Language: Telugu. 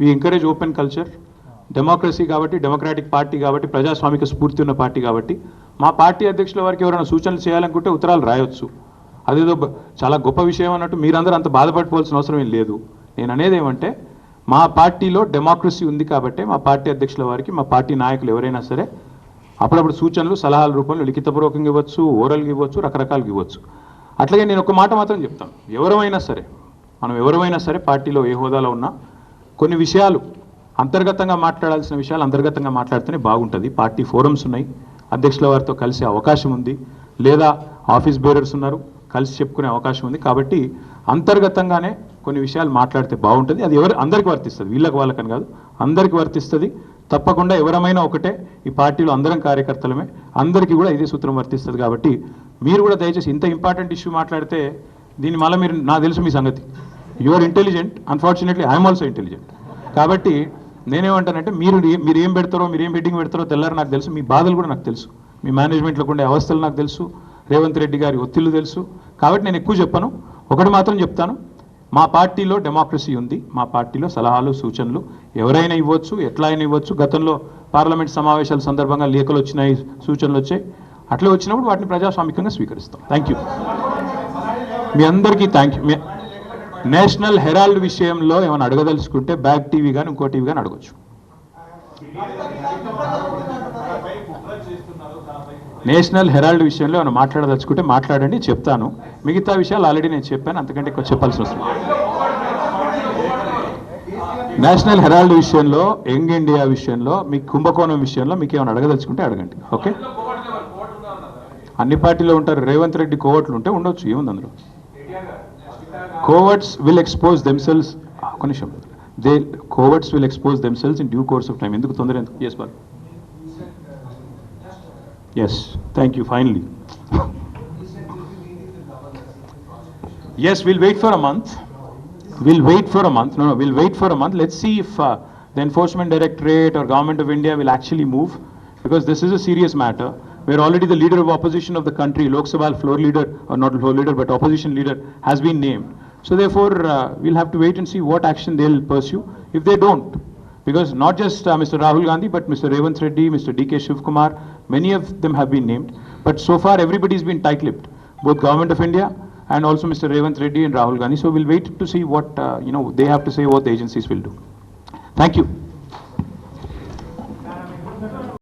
We encourage open culture democracy కాబట్టి డెమోక్రాటిక్ పార్టీ కాబట్టి ప్రజాస్వామిక స్ఫూర్తి ఉన్న పార్టీ కాబట్టి. మా పార్టీ అధ్యక్షుల వారికి ఎవరైనా సూచనలు చేయాలనుకుంటే ఉత్తరాలు రాయొచ్చు. అదేదో చాలా గొప్ప విషయం అన్నట్టు మీరందరూ అంత బాధపడిపోవాల్సిన అవసరం ఏం లేదు. నేను అనేది ఏమంటే మా పార్టీలో డెమోక్రసీ ఉంది కాబట్టి మా పార్టీ అధ్యక్షుల వారికి మా పార్టీ నాయకులు ఎవరైనా సరే అప్పుడప్పుడు సూచనలు సలహాల రూపంలో లిఖితపూర్వకంగా ఇవ్వచ్చు ఓరల్గా ఇవ్వచ్చు రకరకాలుగా ఇవ్వచ్చు. అట్లాగే నేను ఒక మాట మాత్రం చెప్తాను. ఎవరమైనా సరే మనం ఎవరమైనా సరే పార్టీలో ఏ హోదాలో ఉన్నా కొన్ని విషయాలు అంతర్గతంగా మాట్లాడాల్సిన విషయాలు అంతర్గతంగా మాట్లాడితేనే బాగుంటుంది. పార్టీ ఫోరమ్స్ ఉన్నాయి. అధ్యక్షుల వారితో కలిసే అవకాశం ఉంది. లేదా ఆఫీస్ బేరర్స్ ఉన్నారు. కలిసి చెప్పుకునే అవకాశం ఉంది. కాబట్టి అంతర్గతంగానే కొన్ని విషయాలు మాట్లాడితే బాగుంటుంది. అది ఎవరు అందరికి వర్తిస్తుంది. వీళ్ళకి వాళ్ళకని కాదు. అందరికి వర్తిస్తుంది. తప్పకుండా ఎవరమైనా ఒకటే ఈ పార్టీలో అందరం కార్యకర్తలమే. అందరికీ కూడా ఇదే సూత్రం వర్తిస్తుంది కాబట్టి మీరు కూడా దయచేసి ఇంత ఇంపార్టెంట్ ఇష్యూ మాట్లాడితే దీని మళ్ళీ మీరు నాకు తెలుసు మీ సంగతి. You are intelligent unfortunately I'm also intelligent కాబట్టి నేనేమంటానంటే మీరు మీరు ఏం పెడతారో మీరు ఏం హెడ్డింగ్ పెడతారో తెల్లారు నాకు తెలుసు. మీ బాధలు కూడా నాకు తెలుసు. మీ మేనేజ్మెంట్లో ఉండే అవస్థలు నాకు తెలుసు. రేవంత్ రెడ్డి గారి ఒత్తిళ్ళు తెలుసు. కాబట్టి నేను ఎక్కువ చెప్పను. ఒకటి మాత్రం చెప్తాను. మా పార్టీలో డెమోక్రసీ ఉంది. మా పార్టీలో సలహాలు సూచనలు ఎవరైనా ఇవ్వచ్చు ఎట్లా అయినా ఇవ్వచ్చు. గతంలో పార్లమెంట్ సమావేశాల సందర్భంగా లేఖలు వచ్చినాయి సూచనలు వచ్చాయి. అట్లా వచ్చినప్పుడు వాటిని ప్రజాస్వామికంగా స్వీకరిస్తాం. థ్యాంక్ యూ మీ అందరికీ థ్యాంక్ యూ నేషనల్ హెరాల్డ్ విషయంలో ఏమైనా అడగదలుచుకుంటే బ్యాక్ టీవీ కానీ ఇంకో టీవీ కానీ అడగచ్చు. నేషనల్ హెరాల్డ్ విషయంలో ఏమైనా మాట్లాడదలుచుకుంటే మాట్లాడండి చెప్తాను. మిగతా విషయాలు ఆల్రెడీ నేను చెప్పాను అంతకంటే ఎక్కువ చెప్పాల్సిన అవసరం నేషనల్ హెరాల్డ్ విషయంలో యంగ్ ఇండియా విషయంలో మీ కుంభకోణం విషయంలో మీకు ఏమైనా అడగదలుచుకుంటే అడగండి ఓకే? అన్ని పార్టీలో ఉంటారు రేవంత్ రెడ్డి కోవట్లు ఉంటే ఉండొచ్చు ఏముంది అందులో? కోవర్ట్స్ విల్ ఎక్స్పోజ్ దెమ్సెల్స్ ఒక నిమిషం they coverts will expose themselves in due course of time ఎందుకు తొందర ఎందుకు yes ball yes thank you finally yes will wait for a month we'll wait for a month. No, no, we'll wait for a month. Let's see if uh, the Enforcement Directorate or Government of India will actually move, because this is a serious matter. Where already the leader of opposition of the country, Lok Sabha floor leader, or not floor leader, but opposition leader, has been named. So therefore, uh, we'll have to wait and see what action they'll pursue. If they don't, because not just uh, Mr. Rahul Gandhi, but Mr. Revanth Reddy, Mr. D.K. Shivkumar, many of them have been named. But so far, everybody's been tight-lipped, both Government of India and also Mr. Revanth Reddy and Rahul Gandhi. So we'll wait to see what, uh, you know, they have to say, what the agencies will do. Thank you.